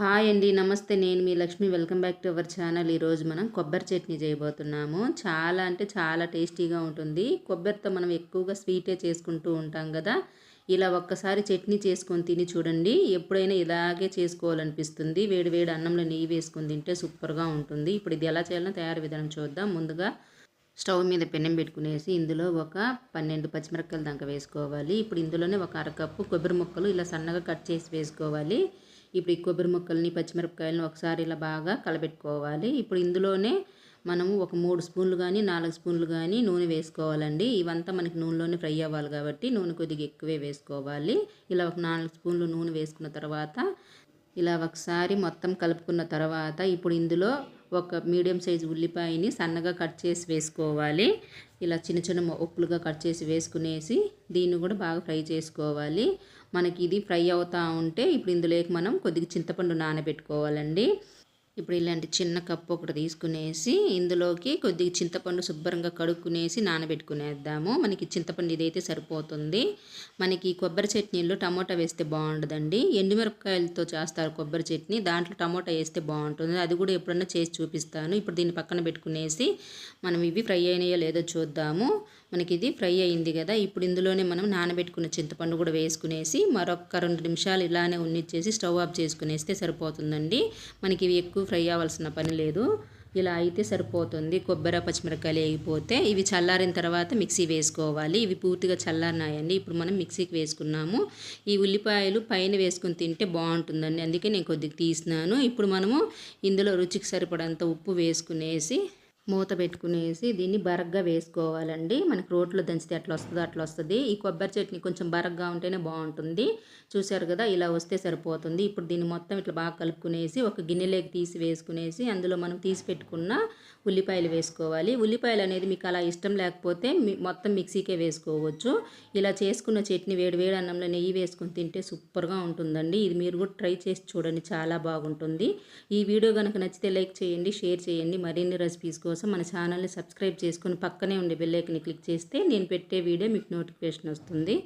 Hi అండి నమస్తే. నేను మీ Lakshmi. Welcome back to our channel. ఈరోజు మనం కొబ్బరి చట్నీ చేయబోతున్నాము. చాలా అంటే చాలా టేస్టీగా ఉంటుంది. కొబ్బరితో మనం ఎక్కువగా స్వీటే చేసుకుంటూ ఉంటాం కదా. ఇలా ఒక్కసారి చట్నీ చేసుకొని తిని చూడండి. ఎప్పుడైనా ఇలాగే చేసుకోవాలనిపిస్తుంది. వేడి వేడి అన్నంలో నెయ్యి వేసుకొని తింటే సూపర్గా ఉంటుంది. ఇప్పుడు ఇది ఎలా చేయాలో తయారు విధానం చూద్దాం. ముందుగా స్టవ్ మీద పెనం పెట్టుకునేసి ఇందులో ఒక పన్నెండు పచ్చిమిరపకాయలు దాకా వేసుకోవాలి. ఇప్పుడు ఇందులోనే ఒక అరకప్పు కొబ్బరి ముక్కలు ఇలా సన్నగా కట్ చేసి వేసుకోవాలి. ఇప్పుడు ఈ కొబ్బరి ముక్కల్ని పచ్చిమిరపకాయలను ఒకసారి ఇలా బాగా కలబెట్టుకోవాలి. ఇప్పుడు ఇందులోనే మనము ఒక మూడు స్పూన్లు కానీ నాలుగు స్పూన్లు కానీ నూనె వేసుకోవాలండి. ఇవంతా మనకి నూనెలోనే ఫ్రై అవ్వాలి కాబట్టి నూనె కొద్దిగా ఎక్కువే వేసుకోవాలి. ఇలా ఒక నాలుగు స్పూన్లు నూనె వేసుకున్న తర్వాత ఇలా ఒకసారి మొత్తం కలుపుకున్న తర్వాత ఇప్పుడు ఇందులో ఒక మీడియం సైజు ఉల్లిపాయని సన్నగా కట్ చేసి వేసుకోవాలి. ఇలా చిన్న చిన్న ఉప్పులుగా కట్ చేసి వేసుకునేసి దీన్ని కూడా బాగా ఫ్రై చేసుకోవాలి. మనకి ఇది ఫ్రై అవుతూ ఉంటే ఇప్పుడు ఇందులోకి మనం కొద్దిగా చింతపండు నానబెట్టుకోవాలండి. ఇప్పుడు ఇలాంటి చిన్న కప్పు ఒకటి తీసుకునేసి ఇందులోకి కొద్దిగా చింతపండు శుభ్రంగా కడుక్కునేసి నానబెట్టుకునేద్దాము. మనకి చింతపండు ఇదైతే సరిపోతుంది. మనకి కొబ్బరి చట్నీలో టమోటా వేస్తే బాగుంటుందండి ఎండుమిరపకాయలతో చేస్తారు కొబ్బరి చట్నీ. దాంట్లో టమోటా వేస్తే బాగుంటుంది. అది కూడా ఎప్పుడన్నా చేసి చూపిస్తాను. ఇప్పుడు దీన్ని పక్కన పెట్టుకునేసి మనం ఇవి ఫ్రై అయినాయో లేదో చూద్దాము. మనకి ఇది ఫ్రై అయింది కదా. ఇప్పుడు ఇందులోనే మనం నానబెట్టుకున్న చింతపండు కూడా వేసుకునేసి మరొక రెండు నిమిషాలు ఇలానే ఉన్నిచ్చేసి స్టవ్ ఆఫ్ చేసుకునేస్తే సరిపోతుందండి. మనకి ఇవి ఎక్కువ ఫ్రై అవ్వాల్సిన పని లేదు. ఇలా అయితే సరిపోతుంది. కొబ్బరి పచ్చిమిరపకాయలు వేగిపోతే ఇవి చల్లారిన తర్వాత మిక్సీ వేసుకోవాలి. ఇవి పూర్తిగా చల్లారినాయండి. ఇప్పుడు మనం మిక్సీకి వేసుకున్నాము. ఈ ఉల్లిపాయలు పైన వేసుకుని తింటే బాగుంటుందండి. అందుకే నేను కొద్దిగా తీసినాను. ఇప్పుడు మనము ఇందులో రుచికి సరిపడంత ఉప్పు వేసుకునేసి మూత పెట్టుకునేసి దీన్ని బరగ్గా వేసుకోవాలండి. మనకు రోట్లో దంచితే అట్లా వస్తుందో అట్లా వస్తుంది. ఈ కొబ్బరి చట్నీ కొంచెం బరగ్గా ఉంటేనే బాగుంటుంది. చూశారు కదా ఇలా వస్తే సరిపోతుంది. ఇప్పుడు దీన్ని మొత్తం ఇట్లా బాగా కలుపుకునేసి ఒక గిన్నెలోకి తీసి వేసుకునేసి అందులో మనం తీసి పెట్టుకున్న ఉల్లిపాయలు వేసుకోవాలి. ఉల్లిపాయలు అనేది మీకు అలా ఇష్టం లేకపోతే మొత్తం మిక్సీకే వేసుకోవచ్చు. ఇలా చేసుకున్న చట్నీ వేడి వేడి అన్నంలో నెయ్యి వేసుకొని తింటే సూపర్గా ఉంటుందండి. ఇది మీరు కూడా ట్రై చేసి చూడండి చాలా బాగుంటుంది. ఈ వీడియో కనుక నచ్చితే లైక్ చేయండి షేర్ చేయండి. మరిన్ని రెసిపీస్ కోసం మన ఛానల్ని సబ్స్క్రైబ్ చేసుకొని పక్కనే ఉండే బెల్లైకని క్లిక్ చేస్తే నేను పెట్టే వీడియో మీకు నోటిఫికేషన్ వస్తుంది.